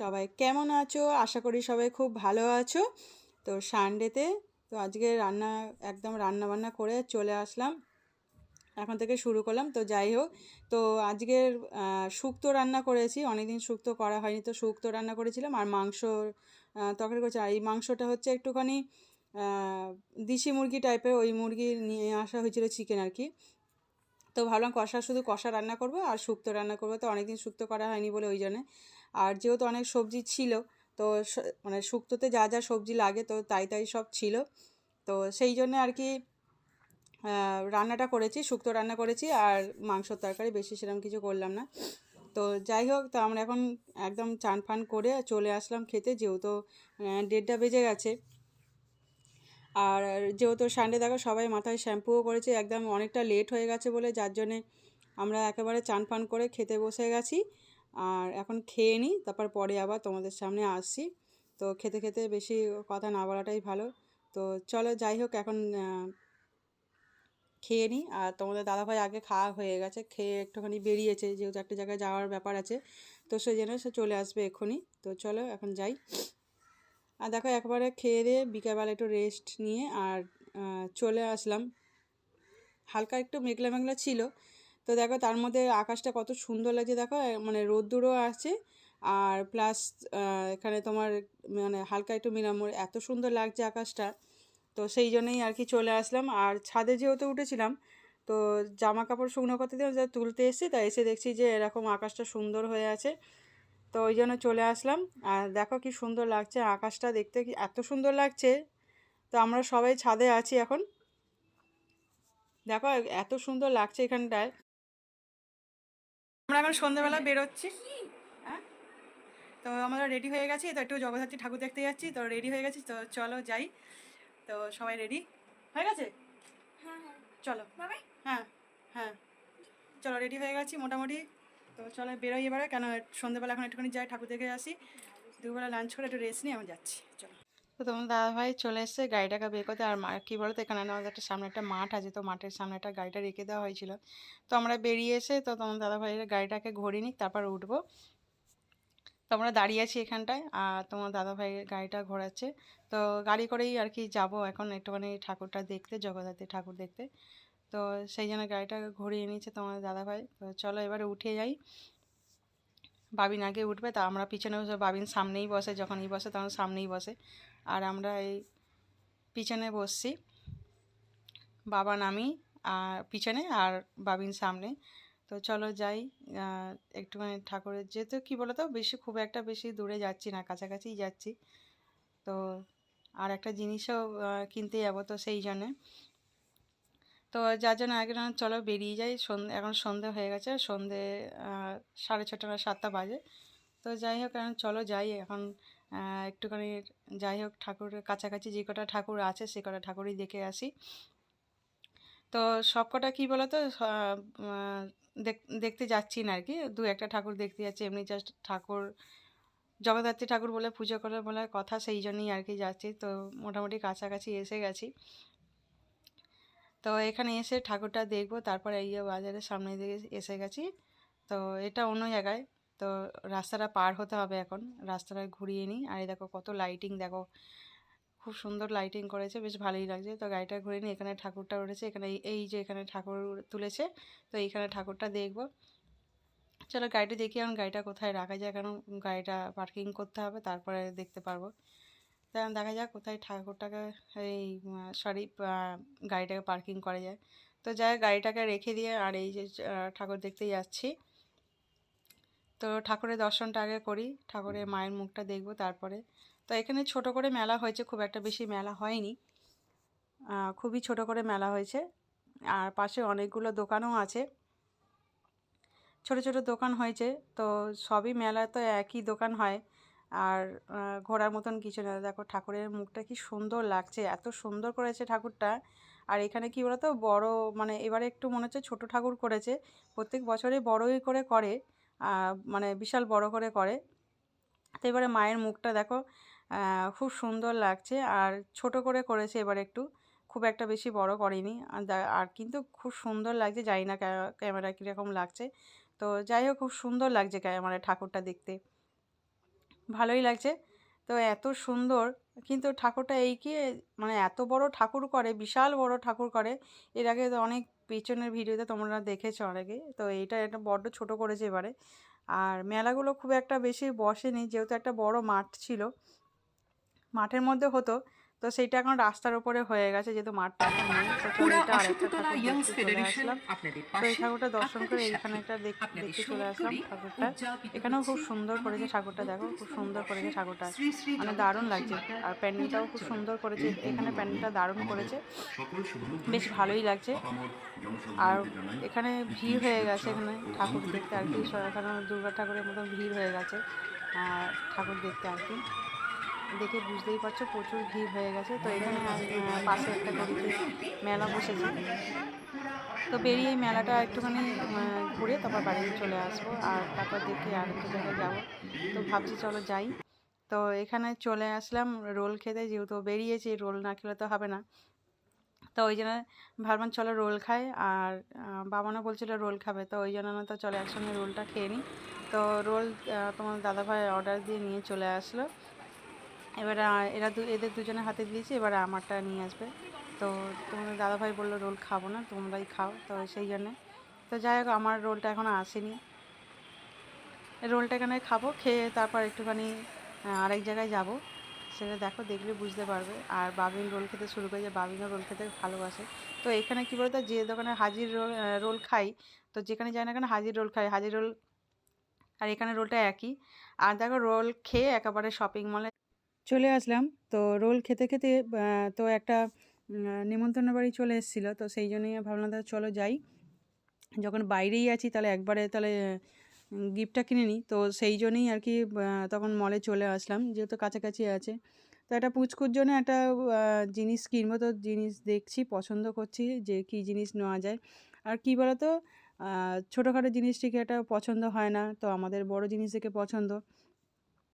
সবাই কেমন আছো? আশা করি সবাই খুব ভালো আছো। তো সানডেতে তো আজকে রান্না, একদম রান্না বান্না করে চলে আসলাম। এখন থেকে শুরু করলাম, তো যাই হোক। তো আজকের শুক্তো রান্না করেছি। অনেকদিন শুক্তো করা হয়নি, তো শুক্তো রান্না করেছিলাম। আর মাংস তরকারি করেছি। আর এই মাংসটা হচ্ছে একটুখানি দেশি মুরগি টাইপের। ওই মুরগি নিয়ে আসা হয়েছিল চিকেন আর কি। তো ভাবলাম কষা, শুধু কষা রান্না করব আর শুক্তো রান্না করব। তো অনেকদিন শুক্তো করা হয়নি বলে ওই জন্যে। আর যেহেতু অনেক সবজি ছিল, তো মানে শুক্তোতে যা যা সবজি লাগে তো তাই তাই সব ছিল। তো সেই জন্য আর কি রান্নাটা করেছি, শুক্তো রান্না করেছি আর মাংসর তরকারি বেশি সেরকম কিছু করলাম না। তো যাই হোক, তো আমরা এখন একদম চান ফান করে চলে আসলাম খেতে, যেহেতু দেড়টা বেজে গেছে। আর যেহেতু সানডে দেখো সবাই মাথায় শ্যাম্পুও করেছে, একদম অনেকটা লেট হয়ে গেছে বলে, যার জন্যে আমরা একেবারে চান ফান করে খেতে বসে গেছি। আর এখন খেয়ে নিই, তারপর পরে আবার তোমাদের সামনে আসছি। তো খেতে খেতে বেশি কথা না বলাটাই ভালো। তো চলো যাই হোক, এখন খেয়ে নিই। আর তোমাদের দাদাভাই আগে খাওয়া হয়ে গেছে, খেয়ে একটুখানি বেরিয়েছে, যেহেতু একটা জায়গায় যাওয়ার ব্যাপার আছে। তো সেই জন্য সে চলে আসবে এক্ষুনি। তো চলো এখন যাই। আর দেখো একবারে খেয়ে দিয়ে বিকালবেলা একটু রেস্ট নিয়ে আর চলে আসলাম। হালকা একটু মেঘলা মেঘলা ছিল তো দেখো তার মধ্যে আকাশটা কত সুন্দর লাগছে দেখো মানে রোদ্দুরও আছে আর প্লাস এখানে তোমার মানে হালকা একটু মিরামোর এত সুন্দর লাগছে আকাশটা। তো সেই জন্যই আর কি চলে আসলাম। আর ছাদে যেহেতু উঠেছিলাম, তো জামা কাপড় শুকনো করতে দিয়ে যা তুলতে এসেছি তা এসে দেখছি যে এরকম আকাশটা সুন্দর হয়ে আছে। তো ওই জন্য চলে আসলাম। আর দেখো কি সুন্দর লাগছে আকাশটা, দেখতে কি এত সুন্দর লাগছে। তো আমরা সবাই ছাদে আছি এখন। দেখো এত সুন্দর লাগছে এখানটায়। আমরা এখন সন্ধ্যেবেলা বেরোচ্ছি। হ্যাঁ? তো আমরা রেডি হয়ে গেছি। তো একটু জগদ্ধাত্রী ঠাকুর দেখতে যাচ্ছি। তো রেডি হয়ে গেছি। তো চলো যাই। তো সবাই রেডি হয়ে গেছে? চলো। হ্যাঁ হ্যাঁ। চলো রেডি হয়ে গেছি মোটামুটি। তো চলো বেরোই এবারে। কেন সন্ধ্যেবেলা এখন একটুখানি যাই ঠাকুর দেখে আসি। দুবেলা লাঞ্চ করে একটু রেস্ট নিয়ে আমি যাচ্ছি। চলো। তো তোমার দাদাভাই চলে এসছে গাড়িটাকে বের করতে। আর কী বলতো, এখানে আমাদের একটা সামনে একটা মাঠ আছে, তো মাঠের সামনে একটা গাড়িটা রেখে দেওয়া হয়েছিল। তো আমরা বেরিয়ে এসে, তো তোমার দাদাভাইয়ের গাড়িটাকে ঘুরিয়ে নিই তারপর উঠবো। তো আমরা দাঁড়িয়ে আছি এখানটায়, আর তোমার দাদাভাই গাড়িটা ঘোরাচ্ছে। তো গাড়ি করেই আর কি যাব এখন একটুখানি ঠাকুরটা দেখতে, জগদ্ধাত্রী ঠাকুর দেখতে। তো সেই জন্য গাড়িটা ঘুরিয়ে নিয়েছে তোমার দাদাভাই। তো চলো এবারে উঠে যাই। বাবিন আগে উঠবে, তা আমরা পিছনে বসে, বাবিন সামনেই বসে, যখনই বসে তখন সামনেই বসে। আর আমরা এই পিছনে বসছি, বাবা নামি, আর পিছনে আর বাবিন সামনে। তো চলো যাই একটুখানি ঠাকুরের, যেহেতু কী বলো তো বেশি, খুব একটা বেশি দূরে যাচ্ছি না, কাছাকাছিই যাচ্ছি। তো আর একটা জিনিসও কিনতে যাব তো সেই জন্যে। তো যার জন্য আগে না চলো বেরিয়ে যাই। সন্ধে, এখন সন্ধে হয়ে গেছে। সন্ধে সাড়ে ছটা না সাতটা বাজে। তো যাই হোক, এখন চলো যাই। এখন একটুখানি যাই হোক, ঠাকুরের কাছাকাছি যে কটা ঠাকুর আছে, সে কটা ঠাকুরই দেখে আসি। তো সব কটা কী বলো তো দেখতে যাচ্ছি না আর কি। দু একটা ঠাকুর দেখতে যাচ্ছি। এমনি জাস্ট ঠাকুর, জগদ্ধাত্রী ঠাকুর বলে, পুজো করে বলে কথা, সেই জন্যই আর কি যাচ্ছি। তো মোটামুটি কাছাকাছি এসে গেছি। তো এখানে এসে ঠাকুরটা দেখব, তারপরে এই বাজারের সামনে দিকে এসে গেছি। তো এটা অন্য জায়গায়। তো রাস্তাটা পার হতে হবে এখন, রাস্তাটা ঘুরিয়ে নিই। আর দেখো কত লাইটিং দেখো খুব সুন্দর লাইটিং করেছে, বেশ ভালোই লাগছে। তো গাড়িটা ঘুরে নিই এখানে ঠাকুরটা উঠেছে, এখানে এই- এই যে এখানে ঠাকুর তুলেছে, তো এইখানে ঠাকুরটা দেখব। চলো গাড়িটা দেখি এখন গাড়িটা কোথায় রাখা যায়, কারণ গাড়িটা পার্কিং করতে হবে, তারপরে দেখতে পারব। তা দেখা যাক কোথায় ঠাকুরটাকে এই সরি গাড়িটাকে পার্কিং করা যায়। তো যাই গাড়িটাকে রেখে দিয়ে আর এই যে ঠাকুর দেখতে যাচ্ছি। তো ঠাকুরের দর্শনটা আগে করি, ঠাকুরের মায়ের মুখটা দেখব তারপরে। তো এখানে ছোট করে মেলা হয়েছে, খুব একটা বেশি মেলা হয়নি। খুবই ছোট করে মেলা হয়েছে। আর পাশে অনেকগুলো দোকানও আছে। ছোট ছোট দোকান হয়েছে, তো সবই মেলা তো একই দোকান হয়। আর ঘোরার মতন কিছু না। দেখো ঠাকুরের মুখটা কি সুন্দর লাগছে, এত সুন্দর করেছে ঠাকুরটা। আর এখানে কি বলতো, বড় মানে এবারে একটু মনে হচ্ছে ছোট ঠাকুর করেছে, প্রত্যেক বছরে বড়ই করে করে মানে বিশাল বড় করে করে। তো এবারে মায়ের মুখটা দেখো খুব সুন্দর লাগছে আর ছোট করে করেছে এবার একটু, খুব একটা বেশি বড় করেনি। আর কিন্তু খুব সুন্দর লাগছে, জানি না ক্যামেরা কীরকম লাগছে। তো যাই হোক, খুব সুন্দর লাগছে ক্যা- মানে ঠাকুরটা দেখতে। ভালোই লাগছে। তো এত সুন্দর। কিন্তু ঠাকুরটা এই কি মানে এত বড় ঠাকুর করে, বিশাল বড় ঠাকুর করে, এর আগে তো অনেক পেছনের ভিডিওতে তোমরা দেখেছ অনেকে, তো এইটা একটা বড্ড ছোট করেছে এবারে। আর মেলাগুলো খুব একটা বেশি বসেনি, যেহেতু একটা বড় মাঠ ছিল। মাঠের মধ্যে হতো তো সেইটা এখন রাস্তার উপরে হয়ে গেছে যেহেতু মাঠটা তো এই ঠাকুরটা দর্শন করে এইখানে একটা দেখতে চলে আসলাম ঠাকুরটা। এখানেও খুব সুন্দর করেছে ঠাকুরটা দেখো খুব সুন্দর করেছে ঠাকুরটা। মানে দারুণ লাগছে। আর প্যান্ডেলটাও খুব সুন্দর করেছে। এখানে প্যান্ডেলটা দারুণ করেছে। বেশ ভালোই লাগছে। আর এখানে ভিড় হয়ে গেছে এখানে ঠাকুর দেখতে আর কি। এখানে দুর্গা ঠাকুরের মতন ভিড় হয়ে গেছে। আর ঠাকুর দেখতে আর কি। দেখে বুঝতেই পারছ প্রচুর ভিড় হয়ে গেছে। তো এখানে আহ, পাশে একটা গলিতে মেলা বসেছে। তো বেরিয়ে এই মেলাটা একটুখানি ঘুরে তারপর বাড়িতে চলে আসব। আর তারপর দেখে একটু জায়গায় যাব। তো ভাবছি চলো যাই। তো এখানে চলে আসলাম রোল খেতে যেহেতু বেরিয়েছি রোল না খেলে তো হবে না। তো ওই জন্য ভাবলাম চলো রোল খাই। আর আহ, বাবানও বলছিল রোল খাবে। তো ওই জন্য তো চলো একসঙ্গে রোলটা খেয়ে নিই তো রোল তোমার দাদাভাই অর্ডার দিয়ে নিয়ে চলে আসলো। এবারে এরা এদের দুজনের হাতে দিয়েছি, এবারে আমারটা নিয়ে আসবে। তো তোমাদের দাদাভাই বলল, রোল খাব না, তোমরাই খাও। তো সেই জন্যে। তো যাই হোক, আমার রোলটা এখনও আসেনি। রোলটা এখানে খাব, খেয়ে তারপর একটুখানি আরেক জায়গায় যাব। সেটা দেখো, দেখলে বুঝতে পারবে। আর বাবিন রোল খেতে শুরু করেছে, বাবিনও রোল খেতে ভালোবাসে। তো এখানে কী বলতো, যে দোকানে হাজির রোল রোল খাই, তো যেখানে যাই না কেন হাজির রোল খাই হাজির রোল আর এখানে রোলটা একই। আর দেখো, রোল খেয়ে একেবারে শপিং মলে চলে আসলাম। তো রোল খেতে খেতে তো একটা উম, নেমন্তন্ন বাড়ি চলে এসেছিল। তো সেই জন্যই ভাবলাম তাহলে চলো যাই। যখন বাইরেই আছি তাহলে একবারে তাহলে গিফটটা কিনে নিই। তো সেই জন্যই আর কি তখন মলে চলে আসলাম। যেহেতু কাছাকাছি আছে। তো একটা পুচকুর জন্য একটা জিনিস কিনবো তো জিনিস দেখছি পছন্দ করছি যে কী জিনিস নেওয়া যায়। আর কী বলতো ছোটোখাটো জিনিস ঠিক একটা পছন্দ হয় না। তো আমাদের বড় জিনিস দেখে পছন্দ।